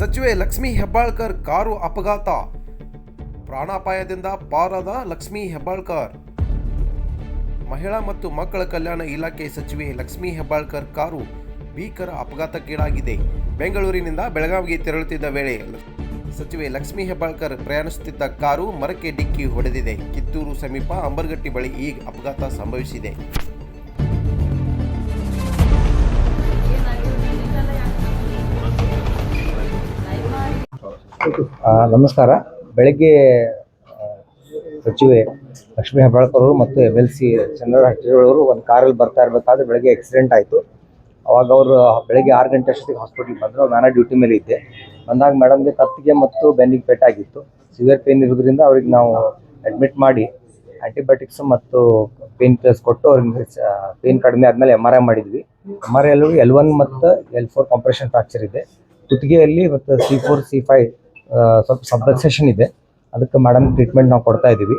ಸಚಿವೆ ಲಕ್ಷ್ಮಿ ಹೆಬ್ಬಾಳ್ಕರ್ ಕಾರು ಅಪಘಾತ. ಪ್ರಾಣಾಪಾಯದಿಂದ ಪಾರಾದ ಲಕ್ಷ್ಮಿ ಹೆಬ್ಬಾಳ್ಕರ್. ಮಹಿಳಾ ಮತ್ತು ಮಕ್ಕಳ ಕಲ್ಯಾಣ ಇಲಾಖೆ ಸಚಿವೆ ಲಕ್ಷ್ಮಿ ಹೆಬ್ಬಾಳ್ಕರ್ ಕಾರು ಭೀಕರ ಅಪಘಾತಕ್ಕೀಡಾಗಿದೆ. ಬೆಂಗಳೂರಿನಿಂದ ಬೆಳಗಾವಿಗೆ ತೆರಳುತ್ತಿದ್ದ ವೇಳೆ ಸಚಿವೆ ಲಕ್ಷ್ಮಿ ಹೆಬ್ಬಾಳ್ಕರ್ ಪ್ರಯಾಣಿಸುತ್ತಿದ್ದ ಕಾರು ಮರಕ್ಕೆ ಡಿಕ್ಕಿ ಹೊಡೆದಿದೆ. ಕಿತ್ತೂರು ಸಮೀಪ ಅಂಬರ್ಗಟ್ಟಿ ಬಳಿ ಈ ಅಪಘಾತ ಸಂಭವಿಸಿದೆ. ನಮಸ್ಕಾರ. ಬೆಳಗ್ಗೆ ಸಚಿವೆ ಲಕ್ಷ್ಮೀ ಹೆಬ್ಬಾಳ್ಕರ್ ಅವರು ಮತ್ತು ಎಂ ಎಲ್ ಸಿ ಚಂದ್ರ ಒಂದು ಕಾರಲ್ಲಿ ಬರ್ತಾ ಇರಬೇಕಾದ್ರೆ ಬೆಳಗ್ಗೆ ಆಕ್ಸಿಡೆಂಟ್ ಆಯಿತು. ಅವಾಗ ಅವರು ಬೆಳಗ್ಗೆ ಆರು ಗಂಟೆ ಅಷ್ಟೊತ್ತಿಗೆ ಹಾಸ್ಪಿಟ್ಲಿಗೆ ಬಂದರು. ನಾನು ಡ್ಯೂಟಿ ಮೇಲೆ ಇದ್ದೆ. ಬಂದಾಗ ಮೇಡಮ್ಗೆ ಕತ್ತಿಗೆ ಮತ್ತು ಬೆನ್ನಿಗೆ ಪೆಟ್ಟಾಗಿತ್ತು ಸಿವಿಯರ್ ಪೇನ್ ಇರೋದ್ರಿಂದ ಅವ್ರಿಗೆ ನಾವು ಅಡ್ಮಿಟ್ ಮಾಡಿ ಆ್ಯಂಟಿಬಯೋಟಿಕ್ಸ್ ಮತ್ತು ಪೇನ್ ಕಿಲ್ಲರ್ಸ್ ಕೊಟ್ಟು ಅವ್ರಿಗೆ ಪೇನ್ ಕಡಿಮೆ ಆದಮೇಲೆ ಎಂ ಆರ್ ಐ ಮಾಡಿದ್ವಿ. ಎಂ ಆರ್ ಐ ಅಲ್ಲಿ ಎಲ್ ಒನ್ ಮತ್ತು ಎಲ್ ಫೋರ್ ಕಾಂಪ್ರೆಷನ್ ಫ್ರಾಕ್ಚರ್ ಇದೆ. ಕುತ್ತಿಗೆಯಲ್ಲಿ ಮತ್ತು ಸಿ ಫೋರ್ ಸಿ ಫೈವ್ ಸ್ವಲ್ಪ ಸಬ್ಸೆಷನ್ ಇದೆ. ಅದಕ್ಕೆ ಮೇಡಮ್ ಟ್ರೀಟ್ಮೆಂಟ್ ನಾವು ಕೊಡ್ತಾ ಇದ್ದೀವಿ